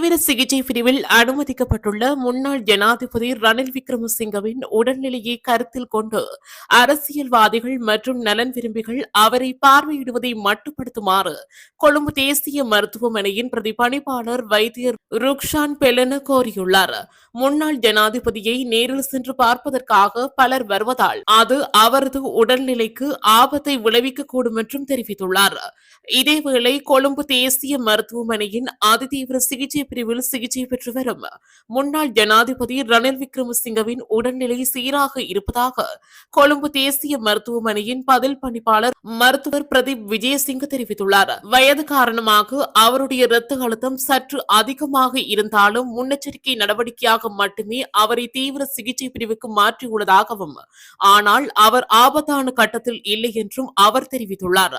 தீவிர சிகிச்சை பிரிவில் அனுமதிக்கப்பட்டுள்ள முன்னாள் ஜனாதிபதி ரணில் விக்ரமசிங்கவின் உடல்நிலையை கருத்தில் கொண்டு அரசியல்வாதிகள் மற்றும் நலன் விரும்பிகள் அவரை பார்வையிடுவதை மட்டுப்படுத்துமாறு கொழும்பு தேசிய மருத்துவமனையின் பிரதிபணிப்பாளர் வைத்தியர் ருக்ஷான் பெலன கோரியுள்ளார். முன்னாள் ஜனாதிபதியை நேரில் சென்று பார்ப்பதற்காக பலர் வருவதால் அது அவரது உடல்நிலைக்கு ஆபத்தை விளைவிக்கக்கூடும் என்றும் தெரிவித்துள்ளார். இதேவேளை கொழும்பு தேசிய மருத்துவமனையின் அதிதீவிர சிகிச்சை பிரிவில் சிகிச்சை பெற்று வரும். முன்னாள் ஜனாதிபதி ரணில் விக்ரமசிங்கவின் உடல்நிலை சீராக இருப்பதாக கொழும்பு தேசிய மருத்துவமனையின் பதில் பணிப்பாளர் மருத்துவர் பிரதீப் விஜயசிங்க தெரிவித்துள்ளார். வயது காரணமாக அவருடைய இரத்த அழுத்தம் சற்று அதிகமாக இருந்தாலும் முன்னெச்சரிக்கை நடவடிக்கையாக மட்டுமே அவரை தீவிர சிகிச்சை பிரிவுக்கு மாற்றியுள்ளதாகவும் ஆனால் அவர் ஆபத்தான கட்டத்தில் இல்லை என்றும் அவர் தெரிவித்துள்ளார்.